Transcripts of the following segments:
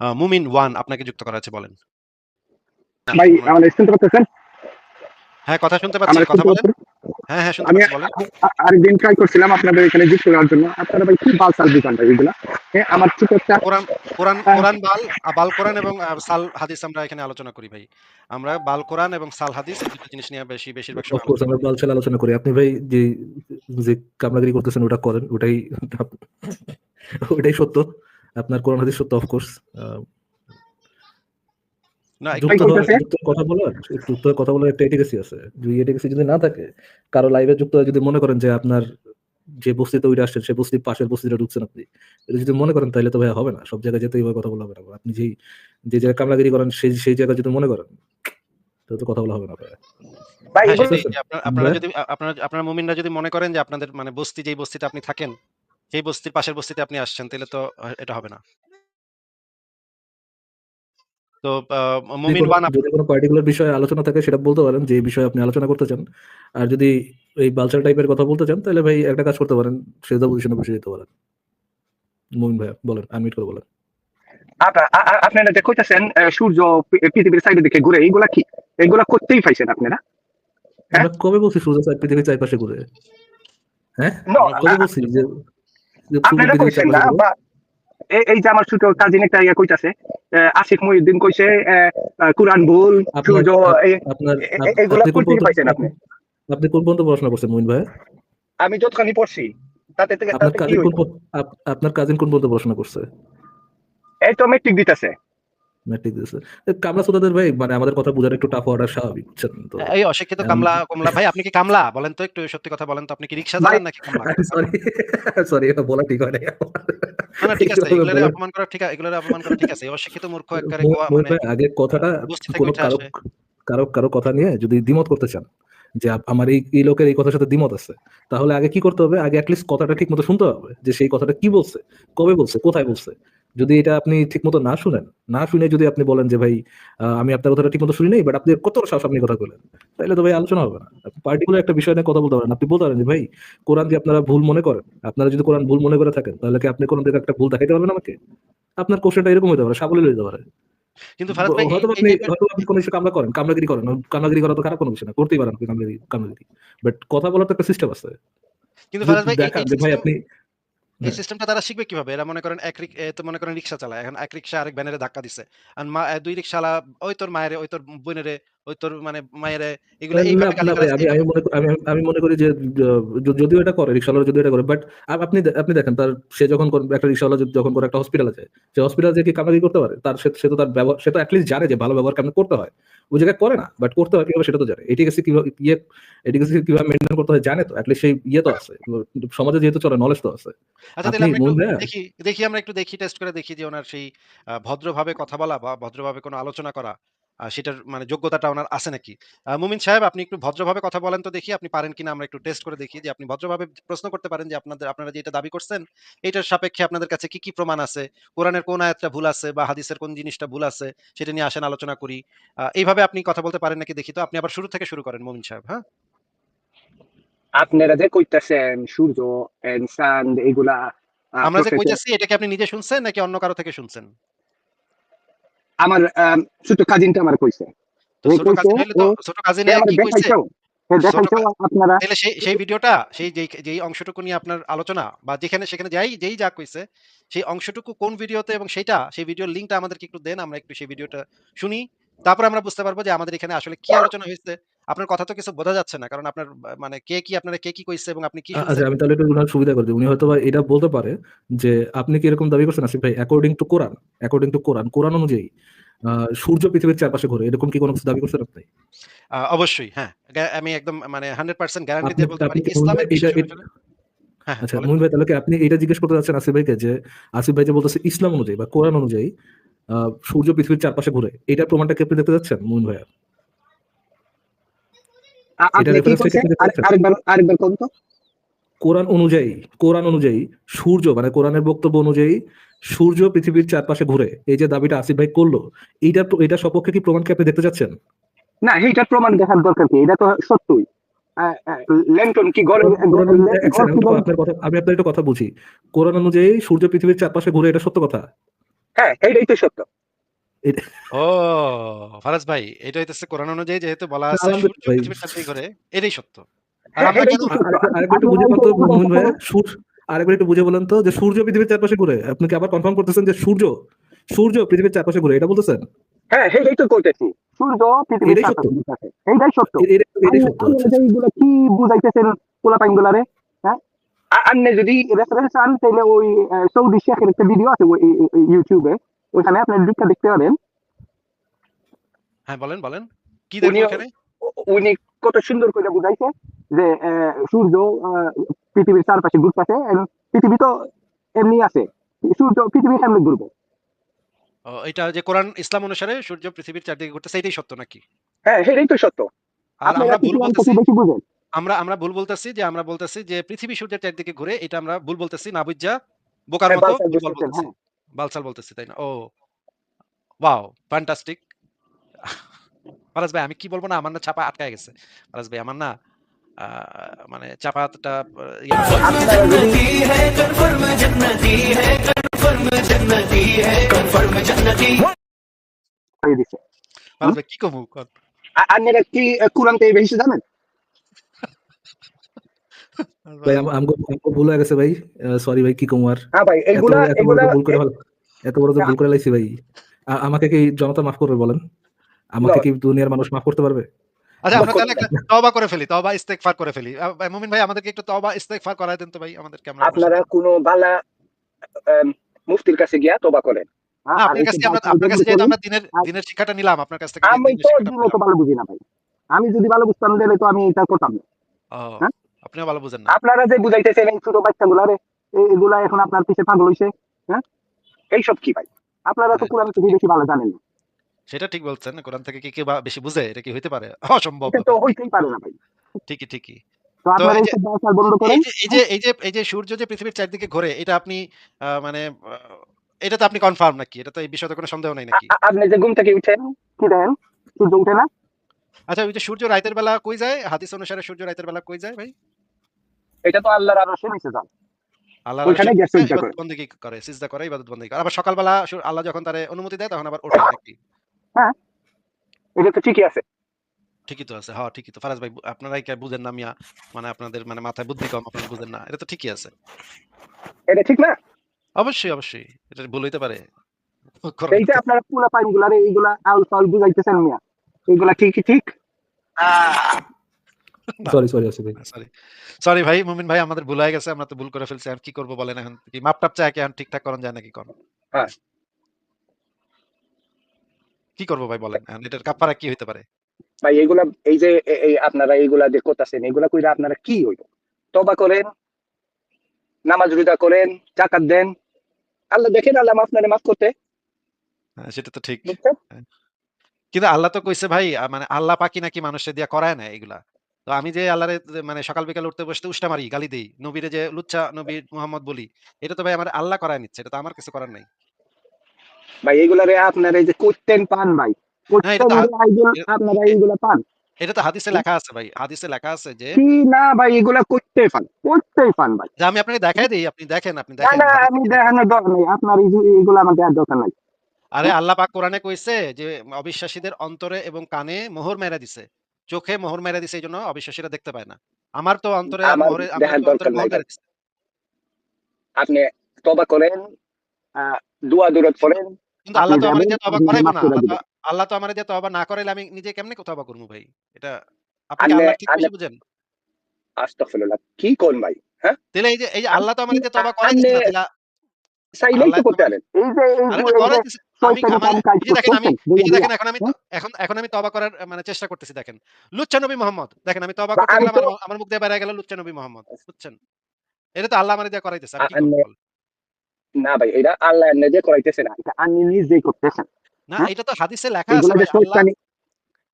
আ মুমিন 1 আপনাকে যুক্ত করা আছে বলেন। ভাই আমাদের শুনতে পাচ্ছেন? হ্যাঁ, কথা শুনতে পাচ্ছি। কথা বলেন। হ্যাঁ, হ্যাঁ শুনতে পাচ্ছি বলেন। আরেকদিন ট্রাই করছিলাম আপনাদের এখানে যুক্ত করার জন্য। আপনারা ভাই কি বালছাল দিতেন ভাই এগুলা? হ্যাঁ, আমার ছোট একটা কোরআন কোরআন কোরআন বাল বাল কোরআন এবং সাল হাদিস আমরা এখানে আলোচনা করি ভাই। আমরা বাল কোরআন এবং সাল হাদিস এই ২ জিনিস নিয়ে বেশি বেশিরভাগ সময় আমরা করি। বালছাল আলোচনা করি। আপনি ভাই যে যে কামড়াগিরি করতেছেন ওটা করেন। ওটাই ওটাই সত্য। আপনার কোরআন হাদিস সত্য অফকোর্স। না ভাই যুক্ত হওয়ার কইতাছে যুক্ত কথা বলার যুক্ত কথা বলার একটা এটিকেসি আছে। যদি এটিকেসি যদি না থাকে, কারও লাইভে যুক্ত যদি মনে করেন যে আপনার যে বস্তিতে ওইটা আসছেন সেই বস্তির পাশের বস্তিতে ঢুকছেন আপনি। এটা যদি মনে করেন তাইলে তো ভাই হবে না। সব জায়গায় যেতে এইভাবে কথা বলা হবে না। আপনি যেই যে জায়গায় কামড়াগিরি করেন সেই সেই জায়গায় যদি মনে করেন তাহলে তো কথা বলা হবে না ভাই। হ্যাঁ, আপনারা যদি আ আপনারা আপনারা মুমিনরা যদি মনে করেন যে আপনাদের মানে বস্তি যেই বস্তিতে আপনি থাকেন, সেই বস্তির পাশের বস্তিতে আপনি আসছেন তাহলে তো এটা হবে না। তো মুমিন কোনো 1 যদি কোনো পার্টিকুলার বিষয়ে আলোচনা থাকে সেটা বলতে পারেন যে বিষয়ে আপনি আলোচনা করতে চান। আর যদি এই বালছাল টাইপের কথা বলতে চান তাহলে ভাই একটা কাজ করতে পারেন। সেজদা পজিশনে বসে যেতে পারেন। মুমিন ভাইয়া বলেন, আনমিউট করে বলেন। আপনারা যে কইতাছেন সূর্য পৃথিবীর সাইডের দিকে ঘুরে এগুলা কি? এগুলা করতেই পাইছেন আপনারা? হ্যাঁ? কবে বলছি সূর্য পৃথিবীর চারপাশে ঘুরে? হ্যাঁ? কবে বলছি যে আপনারা পৃথিবীর কইছেন না চারপাশে ঘুরে? বা এই যে আমার ছোট কাজিন একটা ইয়া কইতাছে আশিক মহিউদ্দিন কইছে কুরআন ভুল, সূর্য এগুলা পর্যন্ত পাইছেন আপনি আপনি। কোন পর্যন্ত পড়াশোনা করছেন ভাই আমি যতখানি পড়ছি তাতে থেকে আপনার কাজিন কোন হইল? আপনার কাজিন কোন পর্যন্ত পড়াশোনা করছে? এই তো মেট্রিক দিতেছে। ম্যাট্রিক দিয়েছে। কামলা ভাই মানে আমাদের কথা বোঝাটা একটু টাফ হওয়াটা স্বাভাবিক বুঝছেন তো। এই অশিক্ষিত কামলা কমলা ভাই আপনি কি কামলা? বলেন তো একটু সত্যি কথা বলেন তো আপনি কি রিকশা চালান নাকি কামলা? সরি সরি বলা ঠিক হয় না, না ঠিক আছে। এগুলারে অপমান করা ঠিক আ এগুলারে অপমান করা ঠিক আছে। অশিক্ষিত মূর্খ একবারে মানে আগে কথাটা কোন কারও কারও কারও কথা নিয়ে যদি দ্বিমত করতে চান যে আমার এই এই লোকের এই কথার সাথে দ্বিমত আছে। তাহলে আগে কি করতে হবে? আগে এট লিস্ট কথাটা ঠিকমতো শুনতে হবে। যে সেই কথাটা কি বলছে, কবে বলছে, কোথায় বলছে। যদি এটা আপনি ঠিকমতো না শুনেন, না শুনে যদি আপনি বলেন যে ভাই আমি আপনার কথাটা ঠিকমতো শুনি নাই বাট আপনি কত সাহস আপনি কথা কইলেন। তাইলে তো ভাই আলোচনা হবে না। পার্টিকুলার একটা বিষয় নিয়ে কথা বলতে পারেন। আপনি বলতে পারেন যে ভাই কোরআন দিয়ে আপনারা ভুল মনে করেন। আপনারা যদি কোরআন ভুল মনে করে থাকেন তাহলে কি আপনি কোন দিকে একটা ভুল দেখাইতে পারবেন আমাকে? আপনার কোয়েশ্চেনটা এরকম হতে পারে, সাবলীল হইতে পারে। কিন্তু ভাই এই আপনি হয়তোবা আপনি কোন কিছু কামলা করেন, কামলাগিরি করেন। কামলাগিরি করা তো খারাপ কোন বিষয় না। করতেই পারেন আপনি কামলাগিরি কামলাগিরি। বাট কথা বলার তো একটা সিস্টেম আছে। কিন্তু ভাই আপনি এই হ্যাঁ। সিস্টেমটা তারা শিখবে কীভাবে? এরা মনে করেন এক তো মনে করেন রিক্সা চালায়। এখন এক রিক্সা আরেক ব্যানারে ধাক্কা দিছে। আর মা দুই রিক্সালা ওই তোর মায়ের ওই তোর বোনেরে, ওই তোর মানে মায়েরে এগুলা এইভাবে আমি মনে আমি মনে করি যে যদিও এটা করে রিক্শাওয়ালা যদিও এটা করে বাট আপনি আপনি দেখেন তার সে যখন একটা রিক্শাওয়ালা যদি যখন কোনো একটা হসপিটালে যায়, সে হসপিটালে যেয়ে কি কামলাগিরি করতে পারে? তার সে তো তার ব্যবহার সে তো এট লিস্ট জানে যে ভালো ব্যবহার কেমনে করতে হয়। ওই জায়গায় করে না। বাট করতে হয় কীভাবে সেটা তো জানে। এটিকেসি কীভাবে ইয়ে এটিকেসি কীভাবে মেইনটেইন করতে হয় জানে তো। এট লিস্ট সেই ইয়ে তো আছে। সমাজে যেহেতু চলে নলেজ তো আছে। আচ্ছা আমরা দেখি দেখি আমরা একটু দেখি টেস্ট করে দেখি যে ওনার সেই ভদ্রভাবে কথা বলা বা ভদ্রভাবে কোনো আলোচনা করা সেটার মানে যোগ্যতাটা উনার আছে নাকি? মুমিন সাহেব আপনি একটু ভদ্রভাবে কথা বলেন তো দেখি আপনি পারেন কিনা আমরা একটু টেস্ট করে দেখি যে আপনি ভদ্রভাবে প্রশ্ন করতে পারেন যে আপনাদের আপনারা যে এটা দাবি করছেন, এটার সাপেক্ষে আপনাদের কাছে কি, কি প্রমাণ আছে? কোরআনের কোন আয়াতটা ভুল আছে বা হাদিসের কোন জিনিসটা ভুল আছে সেটা নিয়ে আসেন আলোচনা করি। এইভাবে আপনি কথা বলতে পারেন নাকি দেখি তো? আপনি আবার শুরু থেকে শুরু করেন মুমিন সাহেব, হ্যাঁ? আপনারা যে কইতাছেন সূর্য এন্ড সান এগুলা আমরা যে কইতাছি এটা কি আপনি নিজে শুনছেন নাকি অন্য কারও থেকে শুনছেন? আমার ছোট কাজিনটা আমার কইছে। সেই ভিডিওটা সেই যেই যেই অংশটুকু নিয়ে আপনার আলোচনা বা যেখানে সেখানে যাই যেই যা কইছে সেই অংশটুকু কোন ভিডিওতে এবং সেইটা সেই ভিডিওর লিঙ্কটা আমাদেরকে একটু দেন। আমরা একটু সেই ভিডিওটা শুনি। তারপর আমরা বুঝতে পারব যে আমাদের এখানে আসলে কি আলোচনা হইছে। আপনার কথা তো কিছু বোঝা যাচ্ছে না। কারণ আপনার মানে কে কি আপনারা কে কি কইছে এবং আপনি কি আচ্ছা আমি তাহলে একটু উনার সুবিধা করে দিই। উনি হয়তোবা এটা বলতে পারে যে আপনি কি এরকম দাবি করছেন আসিফ ভাই according to Quran, according to Quran, Quran অনুযায়ী সূর্য পৃথিবীর চারপাশে ঘোরে। এরকম কি কোন কিছু দাবি করছেন আপনি? অবশ্যই হ্যাঁ। আমি একদম মানে 100% গ্যারান্টি দিয়ে বলতে পারি ইসলামের এটা এট হ্যাঁ, আচ্ছা। মুমিন ভাই তাহলে কি আপনি এটা জিজ্ঞেস করতে চাচ্ছেন আসিফ ভাইকে যে আসিফ ভাই যে বলতেছে ইসলাম অনুযায়ী বা কোরআন অনুযায়ী সূর্য পৃথিবীর চারপাশে ঘুরে। এটার প্রমাণটা কি আপনি দেখতে চাচ্ছেন মুমিন ভাইয়া? আ এটা আপনি কি রেফারেন্স থেকে কইছেন? আপনি দেখতে আর চাচ্ছেন? আরেকবার আরেকবার কোন তো? কোরআন অনুযায়ী কোরআন অনুযায়ী সূর্য মানে কোরআনের বক্তব্য অনুযায়ী সূর্য পৃথিবীর চারপাশে ঘুরে। এই যে দাবিটা আসিফ ভাই করল, এইটার এটার সপক্ষে কি প্রমাণ কি আপনি দেখতে চাচ্ছেন? না এইটার প্রমাণ দেখার দরকার কি? এটা তো সত্যই। ল্যান্টন কি আমি আপনার একটা কথা বুঝি। কোরআন অনুযায়ী সূর্য পৃথিবীর চারপাশে ঘুরে এটা সত্য কথা। হ্যাঁ এইটাই তো সত্য ও ফারাজ ভাই এটা হইতেছে কোরআন অনুযায়ী যেহেতু বলা আছে সূর্য পৃথিবীর চারদিকে ঘোরে। এটাই সত্য। আর হ্যাঁ, আমরা কেন বুঝে বলতো মোহন ভাইয়া সূর্য আরেকবার একটু বুঝে বলেন তো যে সূর্য পৃথিবীর চারপাশে ঘুরে। আপনি কি আবার কনফার্ম করতেছেন যে সূর্য সূর্য পৃথিবীর চারপাশে ঘুরে এটা বলতেছেন? হ্যাঁ তো করতেছি সূর্য পৃথিবীর চারপাশে এইটাই সত্য। এটাই সত্য আপনি- আপনি এইগুলা কি বুঝাইতেছেন পোলাপাইন গুলারে হ্যাঁ? আ- আপনি যদি রেফারেন্স চান তাহলে ওই সৌদি শেখের একটা ভিডিও আছে ওই ইউটিউবে ওখানে আপনি লিখটা দেখতে পারেন হ্যাঁ বলেন বলেন। কি দেখব উনিও- এখানে? উনি কত সুন্দর করে বুঝাইছে যে সূর্য পৃথিবীর চারপাশে ঘুরতেছে এবং পৃথিবী তো এমনি আছে। সূর্য পৃথিবীর সামনে ঘুরবে। এটা যে কোরআন ইসলাম অনুসারে সূর্য পৃথিবীর চারদিকে ঘুরতেছে এটাই সত্য নাকি? হ্যাঁ সেটাই তো সত্য। আর আমরা ভুল বলতেছি বেশি বুঝেন আমরা আমরা ভুল বলতেছি যে আমরা বলতেছি যে পৃথিবী সূর্যের চারদিকে ঘুরে এটা আমরা ভুল বলতেছি না বুঝা বোকার হ্যাঁ, মতো বলতেছি? বালসাল বলতেছি তাই না? ও ওয়াও ফ্যান্টাস্টিক। ফারাজ ভাই আমি কি বলব না আমার না চাপা আটকায় গেছে। ফারাজ ভাই আমার না মানে চাপাটা ইয়ে- কি কমু আপনারা কি কোরআন থেকে বেশি জানেন? ভাই আম- আমগো আমগো ভুল হয়ে গেছে ভাই। সরি ভাই কি কুমার হ্যাঁ ভাই এত এগুলা এগুলা ভুল করে এত বড় ভুল করে লাইছি ভাই। আমাকে কি জনতা মাফ করবে বলেন? আমাকে কি দুনিয়ার মানুষ মাফ করতে পারবে? আচ্ছা আমরা তাহলে তওবা করে ফেলি তওবা ইস্তেগফার করে ফেলি। ভাই, মুমিন ভাই আমাদেরকে একটু তওবা ইস্তেগফার করায় দেন তো ভাই আমাদেরকে আমরা আপনারা কোনো বালা মুফতির কাছে গিয়া তোবা করেন। আপনার কাছে আমরা আপনার কাছে করুন। আমরা দিনের দিনের শিক্ষাটা নিলাম আপনার কাছ থেকে আমি তো ভালো বুঝি না ভাই। আমি যদি ভালো বুঝতাম তাহলে তো আমি এটা করতাম না। হ্যাঁ? ভালো বুঝেন না। আপনারা যে বুঝাইতেছেন এই ছোট বাচ্চা গুলারে এগুলা এখন আপনার পিছে পাগল হইছে হ্যাঁ? এইসব কি ভাই? আপনারা তো হ্যাঁ। কোরআন থেকে বেশি ভালো জানেন না। সেটা ঠিক বলছেন কোরআন থেকে কি বা- বেশি বুঝে? এটা কি হইতে পারে? অসম্ভব। তো হইতেই পারে না ভাই। ঠিকই ঠিকই। তো আপনারা এই বন্ধ করেন এই যে এই যে এই যে সূর্য যে পৃথিবীর চারদিকে ঘোরে এটা আপনি মানে এটা তো আপনি কনফার্ম নাকি? এটা তো এই বিষয়ে কোনো সন্দেহ নাই নাকি? আপনি যে ঘুম থেকে উঠেন কি দেন? সূর্য উঠে না? আচ্ছা ওই যে সূর্য রাতের বেলা কই যায়? হাদিস অনুসারে সূর্য রাতের বেলা কই যায় ভাই? এটা তো আল্লাহর আরশে নিচে আল্লাহ ওইখানে গিয়ে সিজদা করে। সিজদা করে ইবাদত করে। আবার সকালবেলা আল্লাহ যখন তারে অনুমতি দেয় তখন আবার ওঠে নাকি? এটা তো ঠিকই আছে। ঠিকই তো আছে হ্যাঁ ঠিকই তো। ফারাজ ভাই আপনারাই কি বুঝেন না মিয়া? মানে আপনাদের মানে মাথায় বুদ্ধি কম আপনারা বুঝেন না। এটা তো ঠিকই আছে। এটা ঠিক না? অবশ্যই অবশ্যই। এটা ভুল হইতে পারে। এই যে আপনারা পুলা এইগুলা আউল ফাউল বুঝাইতেছেন মিয়া। ঠিকই ঠিক সরি ভাই সরি সরি ভাই মুমিন ভাই আমাদের ভুল হয়ে গেছে আমরা তো ভুল করে ফেলছি। এখন কি করব বলেন এখন? কি মাপ টাপ চাই কি এখন? ঠিকঠাক করন যায় নাকি কোন হ্যাঁ। কি করব ভাই বলেন এটার কাপড়া কি হইতে পারে? ভাই এইগুলা এই যে এই আপনারা এইগুলা যে করতেছেন এগুলা কইরা আপনারা কি হইল তবা করেন নামাজ রোজা করেন জাকাত দেন। আল্লাহ দেখেন আল্লাহ আপনারে মাফ করতে। হ্যাঁ, সেটা তো ঠিক। কিন্তু আল্লাহ তো কইছে ভাই মানে আল্লাহ পাকি নাকি মানুষের দিয়া করায় না এগুলা? তো আমি যে আল্লাহরে মানে সকাল বিকাল উঠতে বসতে উষ্টা মারি গালি দেই নবীরে যে লুচ্চা নবী মোহাম্মদ বলি এটা তো ভাই আমার আল্লাহ করায় নিচ্ছে এটা তো আমার কিছু করার নাই। ভাই এইগুলারে আপনারা এই যে করতেন পান ভাই না, এটা তো করতেন আইডল এ- আপনারা এইগুলা পান। এটা তো হাদিসে লেখা আছে ভাই হাদিসে লেখা আছে যে কি না ভাই এগুলা করতে পান করতেই পান ভাই। আমি আপনাকে দেখাই দিই আপনি দেখেন আপনি দেখেন না আমি দেখানোর দরকার নেই আপনার যে- এইগুলা দরকার নাই। আরে আল্লাহ পাক কোরআনে কইছে যে অবিশ্বাসীদের অন্তরে এবং কানে মোহর মেরা দিছে। চোখে মোহর মেরা দিছে এই জন্য অবিশ্বাসীরা দেখতে পায় না। আমার তো অন্তরে মোহরে দিছে। আপনি তবা করেন দোয়া দূরত করেন কিন্তু আল্লাহ তো আমার দিয়ে তওবা আপনি করাইবো না। আল্লাহ তো আমার দিয়ে তওবা না করাইলে আমি নিজে কেমনে তওবা করব ভাই? এটা আপনি আল্লাহ- ঠিক আল্লাহ- বুঝেন? আস্তাগফিরুল্লাহ কি কোন ভাই হ্যাঁ? তাহলে এই যে এই যে আল্লাহ তো আমার দিয়ে তওবা আপনি- করাইতেছে না চাইলেই তো করতে পারেন এই যে। এখন? এখন আমি করার মানে চেষ্টা করতেছি দেখেন লুচ্চা নবী মোহাম্মদ দেখেন আমি তওবা করতে আমি গেলাম তো- আমার- আমার মুখ দিয়ে বাইরে গেল লুচ্চা নবী মোহাম্মদ বুঝছেন এটা তো আল্লাহ দিয়ে করাইতেছে? না ভাই এটা আল্লাহ নিজে করাইতেছে না এটা আপনি নিজেই করতেছেন না হ্যাঁ? এটা তো হাদিসে লেখা আছে আল্লাহ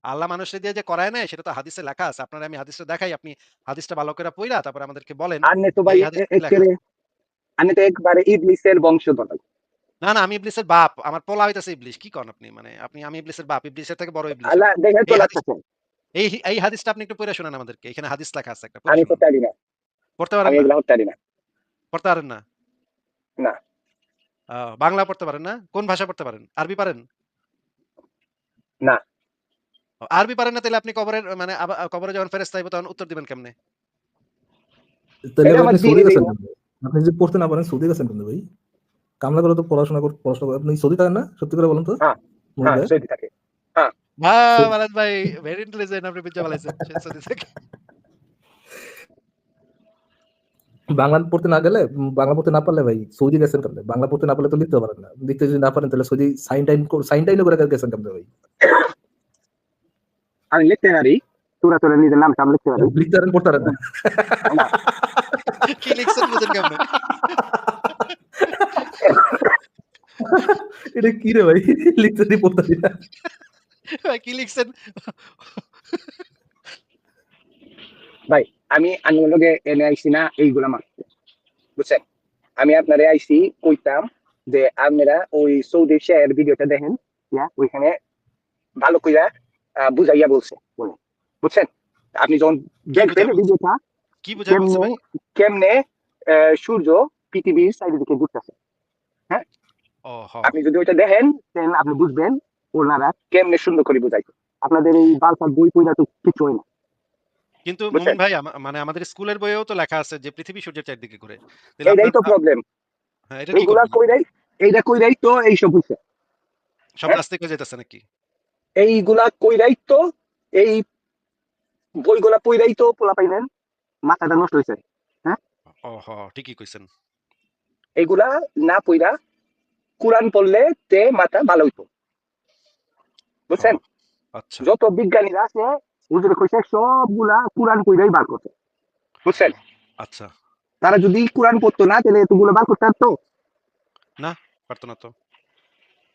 আল্লাহ মানুষের দিয়ে যে করায় না সেটা তো হাদিসে লেখা আছে আপনার আমি হাদিসটা দেখাই আপনি হাদিসটা ভালো করে পড়া তারপর আমাদেরকে বলেন আপনি তো ভাই আপনি তো একবারে ইবলিসের বংশধর না না আমি ইবলিসের বাপ আমার পোলা হইতাছে ইবলিস কি করেন আপনি মানে আপনি আমি ইবলিসের বাপ ইবলিসের থেকে বড় ইবলিস আল্লাহ দেখে তো এই হাদিস- লাগতেছে এই এই হাদিসটা আপনি একটু পড়ে শোনান আমাদেরকে এখানে হাদিস লেখা আছে একটা আমি তো শোনান। পারি না পড়তে পারেন আমি না এগুলো পারি না পড়তে পারেন না না। বাংলা পড়তে পারেন না? কোন ভাষা পড়তে পারেন? আরবি পারেন? না। আরবি পারেন না তাহলে আপনি কবরের মানে কবরে যখন ফেরেশতা আইব তখন উত্তর দিবেন কেমনে? তাহলে আপনি যদি পড়তে না পারেন সৌদি গেছেন কেন ভাই? কামলা করে তো পড়াশোনা কর পড়াশোনা করে আপনি সৌদি থাকেন না? সত্যি করে বলুন তো? হ্যাঁ, হ্যাঁ, সৌদি থাকে। হ্যাঁ, সৌদি ভাই ভেরি ইন্টেলিজেন্ট আপনি বুঝা ফেলাইছেন। সৌদি থেকে। বাংলা পড়তে না গেলে বাংলা পড়তে না পারলে ভাই সৌদি গেছেন কেমনে? বাংলা পড়তে না পারলে তো লিখতে পারেন না। লিখতে যদি না পারেন তাহলে সৌদি সাইন টাইন কর সাইন টাইনও করে গেছেন কেমনে ভাই? আমি লিখতে পারি। সূরা তোরা নিজের নামটা আমি লিখতে পারি। লিখতে পারেন পড়তে পারেন না। না। কি লিখছেন বুঝেন কেমনে? এটা কি রে ভাই? লিখতে পারি পড়তে পারি না। ভাই কি লিখছেন? ভাই আমি আঙ্গুল লগে এনে আইছি না এইগুলা মারতে। বুঝছেন? আমি আপনারে আইছি কইতাম যে আপনারা ওই সৌদি শেয়ার ভিডিওটা দেখেন। ওইখানে ভালো কইরা বুঝাইয়া বলছে। বুঝছেন? আপনি যখন দেখবেন ভিডিওটা কি বুঝাই বলছে ভাই? কেমনে সূর্য পৃথিবীর চারিদিকে দিকে ঘুরতেছে। হ্যাঁ? আপনি যদি ওইটা দেখেন দেন আপনি বুঝবেন ওনারা কেমনে সুন্দর করে বুঝাইছে। আপনাদের এই বালসার বই পইড়া তো কিছু হয় না। কিন্তু মুমিন ভাই মানে আমাদের স্কুলের বইয়েও তো লেখা আছে যে পৃথিবী সূর্যের চারদিকে ঘুরে। এইটাই তো প্রবলেম। হ্যাঁ, এটা কি? কইরাই এইটা কইরাই তো এই সব হইছে। সব হ্যাঁ? নাস্তিক হয়ে যাইতেছে নাকি? এইগুলা কইরাই তো এই বইগুলা পইড়াই তো পোলাপাইনের মাথাটা নষ্ট হইছে। হ্যাঁ? হ ঠিকই কইছেন। এগুলা না পইড়া কুরআন পড়লে তে মাথা ভালো হইতো। বুঝছেন? আচ্ছা। যত বিজ্ঞানীরা আছে হুজুরে কইছে সবগুলা কুরআন পইড়াই বার। বুঝছেন? আচ্ছা। তারা যদি কুরআন পড়তো না তাহলে এতগুলো বার করতে পারতো? পারত না তো।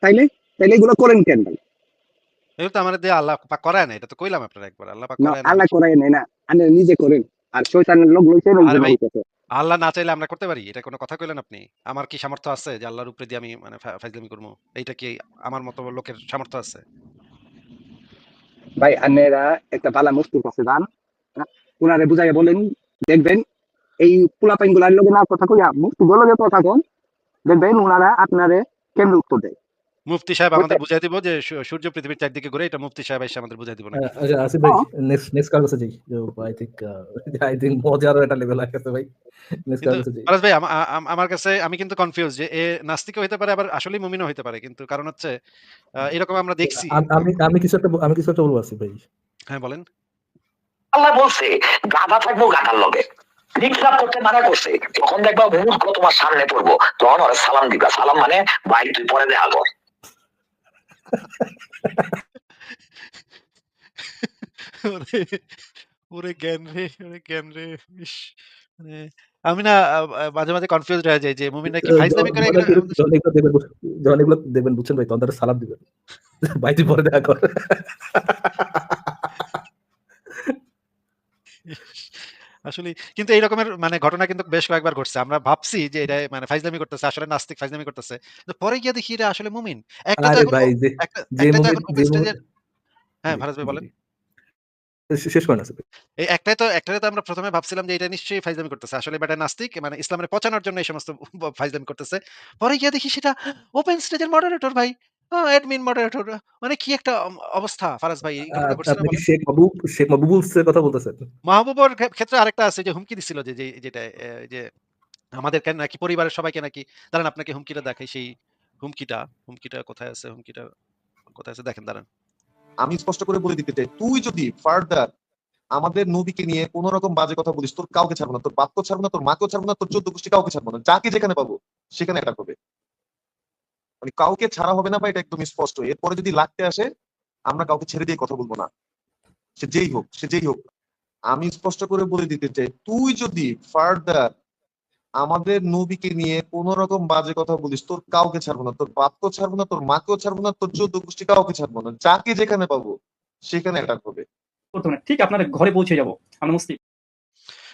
তাইলে? তাইলে এগুলো করেন কেন ভাই? এগুলো তো আমাদের আল্লাহ পাক করায় না। এটা তো কইলাম আপনারে একবার। আল্লাহ পাক না করায় না। আল্লাহ করায় না। আপনারা নিজে করেন। আর শয়তানের লোক ওইজন্য ভাই আল্লাহ না চাইলে আমরা করতে পারি? এটা কোন কথা কইলেন আপনি? আমার কি সামর্থ্য আছে যে আল্লাহর উপরে দিয়ে আমি মানে ফা ফাইজলামি করব? এইটা কি আমার মতো লোকের সামর্থ্য আছে? ভাই আপনারা একটা বালা মুফতির কাছে যান। হ্যাঁ? উনারে বুঝাইয়া বলেন দেখবেন এই পোলাপাইনগুলার লগে না কথা কইয়া মুফতিগুলোর লগে কথা কন। দেখবেন উনারা আপনারে কেমনে উত্তর দেয়। মুফতি সাহেব আমাদের বুঝাই দিব যে সূর্য পৃথিবীর চারদিকে ঘুরে এটা মুফতি সাহেব এসে আমাদের বুঝাই দিব নাকি? আচ্ছা আসিফ ভাই হ্যাঁ। নেক্সট নেক্সট কার কাছে যাই? আই থিংক আই থিংক মজার একটা লেভেল গেছে ভাই। নেক্সট কার কাছে যাই? ভাই আমা আ আম আমার কাছে আমি কিন্তু কনফিউজ যে এ নাস্তিকও হইতে পারে আবার আসলেই মুমিনও হইতে পারে। কিন্তু কারণ হচ্ছে এরকম আমরা দেখছি। আমি আমি কিছু একটা আমি কিছু একটা বলব আসিফ ভাই। হ্যাঁ বলেন। আল্লাহ বলছে গাধা থাকব গাধার লগে হিসাব করতে মানা করছে তখন দেখবা মূর্খ তোমার সামনে পড়ব তখন ওরা সালাম দিবা সালাম মানে ভাই তুই পরে দেখা কর ওরে ওরে জ্ঞান রে, ওরে জ্ঞান রে। ইস! মানে আমি না আ আ মাঝে, মাঝে কনফিউজড হয়ে যাই যে মুমিন নাকি ফাইজলামি করে এগুলো যখন এগুলো দেখবেন যখন এগুলো দেখবেন বুঝছেন ভাই তখন তারা সালাম দিবেন। ভাই তুই পরে দেখা কর। ইস! আসলেই কিন্তু এই রকমের মানে ঘটনা কিন্তু বেশ কয়েকবার ঘটছে। আমরা ভাবছি যে এটা মানে ফাইজলামি করতেছে, আসলে নাস্তিক ফাইজলামি করতেছে। তো পরে গিয়ে দেখি এরা আসলে মুমিন। একটা হ্যাঁ, ফারাজ ভাই বলেন। শেষ করেন এই একটাই তো একটারে তো আমরা প্রথমে ভাবছিলাম যে এটা নিশ্চয়ই ফাইজলামি করতেছে। আসলে বেটা নাস্তিক মানে ইসলামের পচানোর জন্য এই সমস্ত ফাইজলামি করতেছে। পরে গিয়ে দেখি সেটা ওপেন স্টেজের মডারেটর ভাই। Uh admin moderator. মানে কি একটা অবস্থা ফারাজ ভাই এই আ ঘটনা ঘটছে না আপনি শেখ মাহবুব শেখ মাহবুবুলসের কথা বলতেছেন? মাহবুবর ক্ষেত্রে আরেকটা আছে যে হুমকি দিছিল যে যে যেটা যে আমাদেরকে নাকি পরিবারের সবাইকে নাকি দাঁড়ান আপনাকে হুমকিটা দেখাই সেই হুমকিটা, হুমকিটা কোথায় আছে? হুমকিটা কোথায় আছে দেখেন দাঁড়ান। আমি স্পষ্ট করে বলে দিতে চাই তুই যদি ফার্দার আমাদের নবীকে নিয়ে কোন রকম বাজে কথা বলিস তোর কাউকে ছাড়বো না তোর বাপকেও ছাড়বো না তোর মাকেও ছাড়বো না তোর চোদ্দ গোষ্ঠী কাউকে ছাড়বো না যাকে যেখানে পাবো সেখানে অ্যাটাক হবে মানে কাউকে ছাড়া হবে না বা এটা একদম স্পষ্ট। এরপরে যদি লাগতে আসে, আমরা কাউকে ছেড়ে দিয়ে কথা বলব না। সে যেই হোক, সে যেই হোক। আমি স্পষ্ট করে বলে দিতে চাই, তুই যদি ফার্দার আমাদের নবীকে নিয়ে কোন রকম বাজে কথা বলিস, তোর কাউকে ছাড়বো না। তোর বাপকেও ছাড়বো না, তোর মাকেও ছাড়বো না, তোর চোদ্দ গোষ্ঠী কাউকে ছাড়বো না। যাকে যেখানে পাবো, সেখানে অ্যাটাক হবে। ঠিক আপনার ঘরে পৌঁছে যাব। আমরা মুসলিম।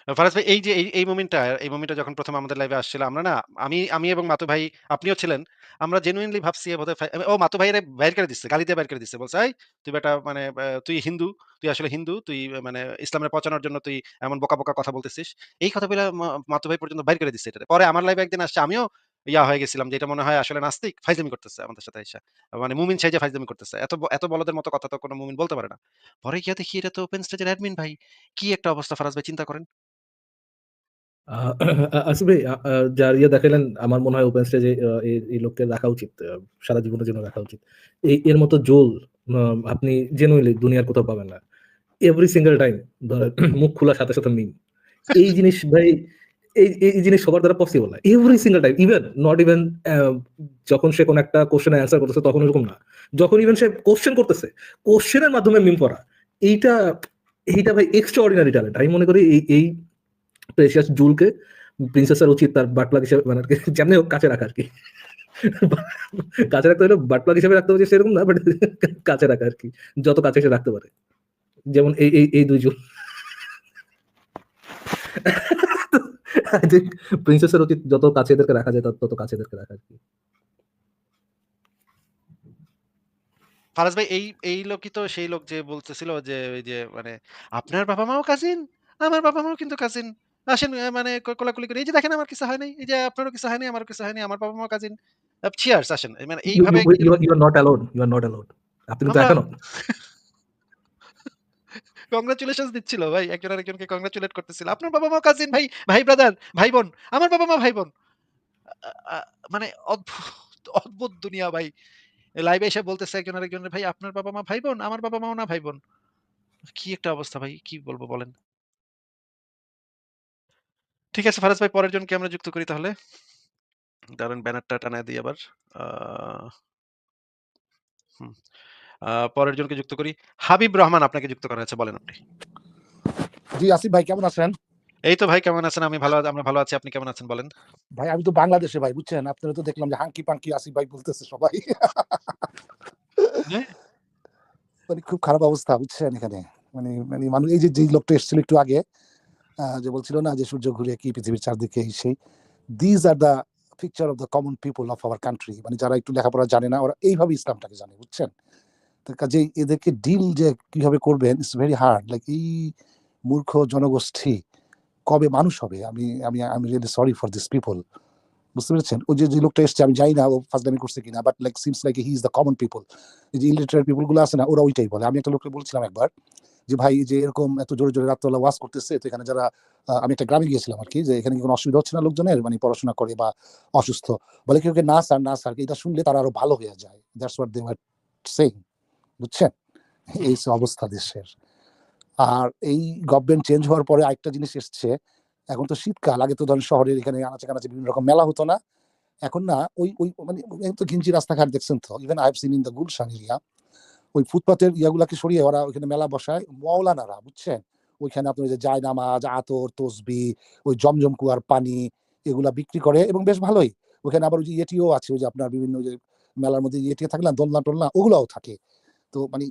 ফারাজ ভাই এই যে এই, মোমেন্টটা এই মোমেন্টটা যখন প্রথম আমাদের লাইভে আসছিল আমরা না আমি আমি এবং মাতু ভাই আপনিও ছিলেন। আমরা জেনুইনলি ভাবছি বোধহয় ও মাতু ভাইরে বাইর করে দিচ্ছে। গালি দিয়ে বাইর করে দিচ্ছে। বলছে, "এই তুই বেটা মানে তুই হিন্দু, তুই আসলে হিন্দু। তুই মানে ইসলামের পচানোর জন্য তুই এমন বোকা, বোকা কথা বলতেছিস।" এই কথা বইলা মা মাতু ভাই পর্যন্ত বাইর করে দিচ্ছে এটারে। পরে আমার লাইভে একদিন আসছে আমিও ইয়া হয়ে গেছিলাম যে এটা মনে হয় আসলে নাস্তিক ফাইজলামি করতেছে আমাদের সাথে আইসা। মানে মুমিন সাইজে ফাইজলামি করতেছে। এত এত বলদের মতো কথা তো কোনো মুমিন বলতে পারে না। পরে গিয়ে দেখি এটা তো ওপেন স্টেজের অ্যাডমিন ভাই। কি একটা অবস্থা ফারাজ ভাই চিন্তা করেন। আ আসিফ ভাই, আ আ যার ইয়ে দেখাইলেন আমার মনে হয় ওপেন স্টেজে এই লোককে রাখা উচিত। সারা জীবনের জন্য রাখা উচিত। এই এর মতো জোল আপনি জেনুইনলি দুনিয়ার কোথাও পাবেন না। এভরি সিঙ্গল টাইম ধরেন মুখ খোলার সাথে, সাথে মিম। এই জিনিস ভাই এই এই জিনিস সবার দ্বারা পসিবল না। Every single time even not even যখন সে কোন একটা কোয়েশ্চেন এর অ্যান্সার করতেছে তখন এরকম না। যখন ইভেন সে কোয়েশ্চেন করতেছে, কোশ্চেনের মাধ্যমে মিম করা। এইটা এইটা ভাই এক্সট্রা অর্ডিনারি ট্যালেন্ট। আমি মনে করি এই এই প্রেসিয়াস জুলকে প্রিন্সেসের উচিত তার বাট প্লাগ হিসেবে মানে যেমনি হোক কাছে রাখা আর কি কাছে রাখতে হলে বাট প্লাগ হিসেবে রাখতে হবে সেরকম না বাট কাছে রাখা আরকি। যত কাছে সে রাখতে পারে। যেমন এই এই এই ২ জন। আই থিংক প্রিন্সেসের উচিত যত কাছে এদেরকে রাখা যায় তত কাছে এদেরকে রাখা আরকি। ফারাজ ভাই এই এই লোকই তো সেই লোক যে বলতেছিল যে ওই যে মানে আপনার বাবা-মাও কাজিন, আমার বাবা-মাও কিন্তু কাজিন। আসেন মানে ক কোলাকুলি করি। এই যে দেখেন আমার কিছু হয় নাই। এই যে আপনারও কিছু হয়নি, আমারও কিছু হয়নি। আমার বাবা-মাও কাজিন। আ চিয়ার্স আসেন। মানে ইউ এইভাবে you are not alone, you are not alone. আপনি কিন্তু আমরা একা নন। কংগ্রাচুলেশনস দিচ্ছিল ভাই। একজন আরেকজনকে কংগ্রাচুলেট করতেছিল। আপনার বাবা-মাও কাজিন ভাই, ভাই ব্রাদার, ভাই বোন। আমার বাবা-মা ভাই বোন। আ আ মানে অদ্ভুত, অদ্ভুত দুনিয়া ভাই। লাইভে এসে বলতেছে একজন আরেকজনের ভাই আপনার বাবা-মা ভাই বোন, আমার বাবা-মাও না ভাই বোন। কি একটা অবস্থা ভাই। কি বলব বলেন? ঠিক আছে ফারাজ ভাই পরের জনকে আমরা যুক্ত করি তাহলে। দাঁড়ান ব্যানারটা টানায় দিই আবার। পরের জনকে যুক্ত করি। হাবিব রহমান আপনাকে যুক্ত করা হয়েছে বলেন আপনি। জি, আসিফ ভাই কেমন আছেন? এই তো ভাই কেমন আছেন? আমি ভালো আমরা ভালো আছি। আপনি কেমন আছেন বলেন? ভাই আমি তো বাংলাদেশে ভাই বুঝছেন? আপনারা তো দেখলাম যে হাঙ্কি-পাঙ্কি আসিফ ভাই বলতেছে সবাই। হ্যাঁ? মানে খুব খারাপ অবস্থা বুঝছেন এখানে। মানে মানে মানুষ এই যে যেই লোকটা এসেছিল একটু আগে যে বলছিল না যে সূর্য ঘুরে কি পৃথিবীর চারদিকে সেই। These are the picture of the common people of our country মানে যারা একটু লেখাপড়া জানে না ওরা এইভাবে ইসলামটাকে জানে বুঝছেন? তো এদেরকে ডিল যে কীভাবে করবেন ইটস ভেরি হার্ড লাইক এই মূর্খ জনগোষ্ঠী কবে মানুষ হবে? আমি আমি I am really sorry for this people. বুঝতে পেরেছেন? ওই যে, যে লোকটা এসছে আমি জানি না ও ফাজলামি করছে কিনা but like seems like he is the common people. এই যে ইলিটারেট পিপলগুলো আছে না ওরা ওইটাই বলে। আমি একটা লোককে বলছিলাম একবার যে ভাই যে এরকম এত জোরে, জোরে রাত্রেবেলা ওয়াজ করতেছে তো এখানে যারা আমি একটা গ্রামে গিয়েছিলাম আরকি যে এখানে কোনো অসুবিধা হচ্ছে না লোকজনের মানে পড়াশোনা করে বা অসুস্থ? বলে কেউ, না স্যার, না স্যার এটা শুনলে তারা আরও ভালো হয়ে যায়। That's what they were saying বুঝছেন? এই অবস্থা দেশের। আর এই গভর্নমেন্ট চেঞ্জ হওয়ার পরে আরেকটা জিনিস এসছে। এখন তো শীতকাল আগে তো ধরেন শহরের এখানে আনাচে-কানাচে বিভিন্ন রকম মেলা হতো না? এখন না ওই ওই মানে তো ঘিঞ্জি রাস্তাঘাট দেখছেন তো। Even I have seen in the Gulshan area. ওই ফুটপাতের ইয়াগুলাকে সরিয়ে ওরা ওইখানে মেলা বসায় মাওলানারা বুঝছেন? ওইখানে আপনার যে জায়নামাজ, আতর, তসবি ওই জমজম কুয়ার পানি এগুলা বিক্রি করে এবং বেশ ভালোই। ওখানে আবার ওই যে ইয়েটিও আছে ওই যে আপনার বিভিন্ন যে মেলার মধ্যে ইয়েটিও থাকে দোলনা-টোলনা ওগুলাও থাকে। তো মানে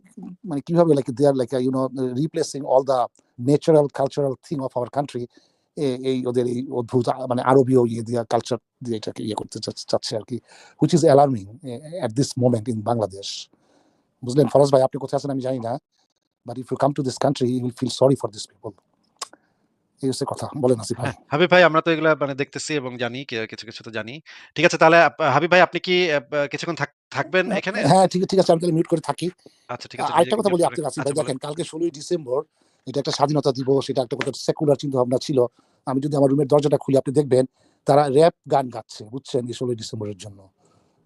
মানে কীভাবে like they are like you know replacing all the natural cultural thing of our country এই ওদের এই অদ্ভুত মানে আরবীয় ইয়ে দিয়া কালচার দিয়ে এটাকে ইয়ে করতে চাচ্ছে আর কি which is alarming at this moment in Bangladesh. বুঝলেন? ফরাজ ভাই আপনি কোথায় আছেন আমি জানি না। But if you come to this country you will feel sorry for this people. এই হচ্ছে কথা। বলেন আসিফ ভাই। হ্যাঁ, হাবিব ভাই আমরা তো এগুলা মানে দেখতেছি এবং জানি কিছু, কিছু তো জানি। ঠিক আছে তাহলে হাবিব ভাই আপনি কি কিছুক্ষণ থাকবেন হ্যাঁ, এখানে? হ্যাঁ, ঠিক ঠিক আছে আমি তাহলে মিউট করে থাকি। আচ্ছা ঠিক আছে আরেকটা কথা বলি করে আপনাকে আসিফ আচ্ছা ভাই দেখেন কালকে ১৬ই ডিসেম্বর এটা একটা স্বাধীনতা দিবস এটা একটা কথা সেকুলার চিন্তাভাবনা ছিল। আমি যদি আমার রুমের দরজাটা খুলি আপনি দেখবেন তারা র‍্যাপ গান গাচ্ছে বুঝছেন এই ১৬ই ডিসেম্বরের জন্য।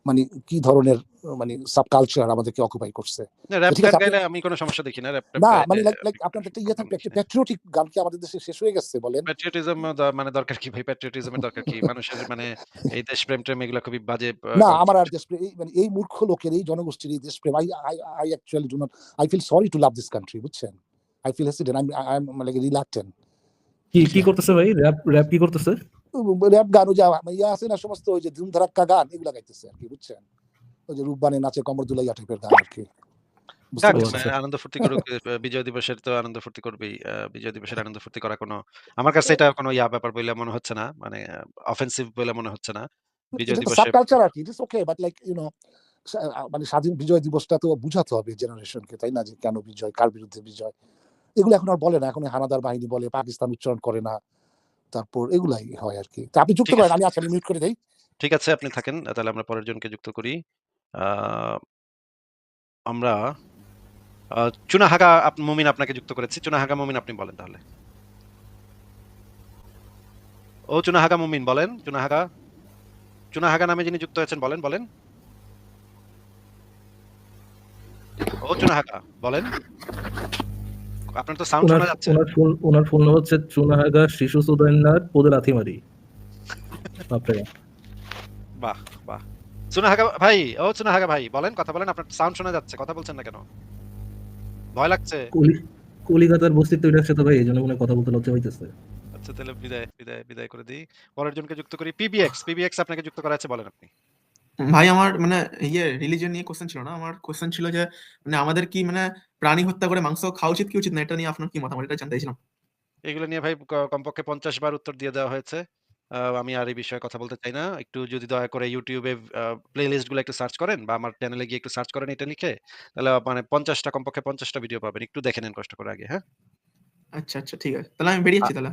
মানে কি ধরনের মানে সাবকালচার আমাদেরকে অকুপাই করছে। আমি কোন সমস্যা দেখি না। না মানে লাইক একটা ইয়ে থাকবে একটা প্যাট্রিয়টিক গান কি আমাদের দেশে শেষ হয়ে গেছে বলেন? প্যাট্রিয়টিজম মানে দরকার কি ভাই? প্যাট্রিয়টিজম এর দরকার কি? মানুষের মানে এই দেশপ্রেম-টেম এগুলা খুবই বাজে না আমার আর। দেশপ্রেম মানে এই মূর্খ লোকের এই জনগোষ্ঠীর এই দেশপ্রেম I I I actually do not I feel sorry to love this country বুঝছেন? I feel hesitant I I am like reluctant. কি কি করতেছে ভাই? র‍্যাপ র‍্যাপ কি করতেছে? র‍্যাপ গান ওই যে আ ইয়ে আছে না সমস্ত ওই যে ধুম ধাড়াক্কা গান এগুলা গাইতেছে আরকি বুঝছেন? ওই যে রূপবানে নাচে কমর দুলাইয়া টাইপের গান? আচ্ছা। মানে আনন্দ ফুর্তি করুক। বিজয় দিবসের তো আনন্দ ফুর্তি করবেই। বিজয় দিবসের আনন্দ ফুর্তি করা কোন আমার কাছে এটা কোন ইয়া ব্যাপার বইলা মনে হচ্ছে না। মানে অফেন্সিভ বইলা মনে হচ্ছে না। বিজয় দিবসে subculture. It is okay but like you know মানে স্বাধীন বিজয় দিবসটা তো বুঝাতে হবে জেনারেশনকে তাই না? যে কেন বিজয়, কার বিরুদ্ধে বিজয়। এগুলো এখন আর বলে না। এখন হানাদার বাহিনী বলে, পাকিস্তান উচ্চারণ করে না। তারপর এগুলাই হয় আরকি। তো আপনি যুক্ত করেন আমি আমি মিউট করে দেই। ঠিক আছে আপনি থাকেন। তাহলে আমরা পরের জনকে যুক্ত করি। আমরা আ চুনাহাগা মুমিন আপনাকে যুক্ত করেছি। চুনাহাগা মুমিন আপনি বলেন তাহলে। ও চুনাহাগা মুমিন বলেন। চুনাহাগা চুনাহাগা নামে যিনি যুক্ত হয়েছেন বলেন, বলেন। ও চুনাহাগা বলেন। আপনার তো সাউন্ড শোনা যাচ্ছে। ওনার ফুল ওনার ফুল নাম হচ্ছে চুনাহাগা শিশু সুদাইনার পোদে লাথি মারি আপনারা বাহ, বাহ। চুনাহাগা ভাই, ও চুনাহাগা ভাই বলেন, কথা বলেন। আপনার সাউন্ড শোনা যাচ্ছে। কথা বলছেন না কেন? ভয় লাগছে? কলি কলিকাতার বস্তির তৈরি আছে তো ভাই এই জন্য মনে কথা বলতে লজ্জা হইতেছে আচ্ছা তাহলে বিদায়, বিদায়, বিদায় করে দিই পরের জনকে যুক্ত করি। পিবিএক্স, পিবিএক্স আপনাকে যুক্ত করা আছে বলেন আপনি। ভাই আমার মানে ইয়ে রিলিজিয়ন নিয়ে কোশ্চেন ছিল না আমার কোশ্চেন ছিল যে মানে আমাদের কি মানে প্রাণী হত্যা করে মাংস খাওয়া উচিত কি উচিত না এটা নিয়ে আপনার কি মতামত এটা জানতে চাইছিলাম এগুলো নিয়ে ভাই কমপক্ষে ৫০ বার উত্তর দিয়ে দেওয়া হয়েছে। আমি আর এই বিষয়ে কথা বলতে চাই না। একটু যদি দয়া করে ইউটিউবে প্লে আ প্লেলিস্টগুলো একটু সার্চ করেন বা আমার চ্যানেলে গিয়ে একটু সার্চ করেন এটা লিখে। তাহলে মানে পঞ্চাশটা কমপক্ষে পঞ্চাশটা ভিডিও পাবেন। একটু দেখে নেন কষ্ট করে আগে, হ্যাঁ? আচ্ছা আচ্ছা ঠিক আছে তাহলে আমি বেরিয়েছি তাহলে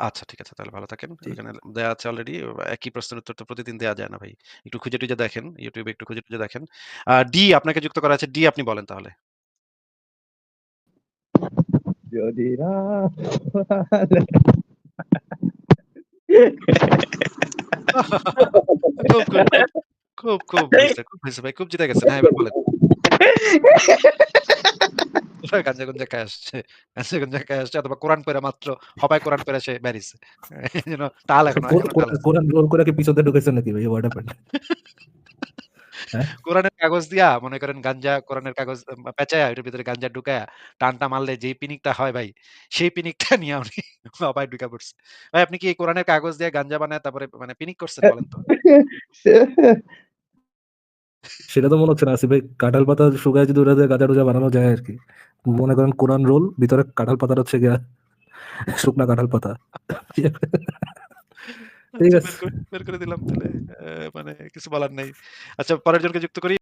আচ্ছা ঠিক আছে তাহলে ভালো থাকেন। এখানে দেয়া আছে অলরেডি। একই প্রশ্নের উত্তর তো প্রতিদিন দেয়া যায় না ভাই। একটু খুঁজে-টুজে দেখেন। ইউটিউবে একটু খুঁজে-টুজে দেখেন। আ ডি আপনাকে যুক্ত করা আছে। ডি আপনি বলেন তাহলে। যদি না খুব, খুব, খুব, খুব খুব হইছে ভাই। খুব জিতে গেছেন। হ্যাঁ, এবার বলেন। এবার গাঞ্জা-গুঞ্জা খায় আসছে। গাঞ্জা-গুঞ্জা খায় আসছে অথবা কোরআন পইড়া মাত্র হপায় কোরআন পইড়া সে। এজন্য টাল এখনও। কোরআন রোল করে কি পিছনে ঢুকেছেন নাকি ভাই হ্যাঁ কোরআনের কাগজ দিয়া মনে করেন গাঞ্জা কোরআনের কাগজ পেঁচায়া ওইটার ভিতরে গাঞ্জা ঢুকায়া টানটা মারলে যেই পিনিকটা হয় ভাই, সেই পিনিকটা নিয়ে উনি হপায় ঢুইকা পড়ছে। ভাই আপনি কি কোরআনের কাগজ দিয়ে গাঞ্জা বানায় তারপরে মানে পিনিক করছেন বলেন তো? সেটা তো মনে হচ্ছে না আসিফ ভাই কাঁঠাল পাতা শুকায় যদি ওটা দিয়ে গাঁজা টুজা বানানো যায় আর কি মনে করেন কোরআন রোল ভিতরে কাঁঠাল পাতা হচ্ছে গিয়া শুকনা কাঁঠাল পাতা ঠিক আচ্ছা আছে বের করে দিলাম তাহলে। মানে কিছু বলার নেই আচ্ছা পরের জনকে যুক্ত করি।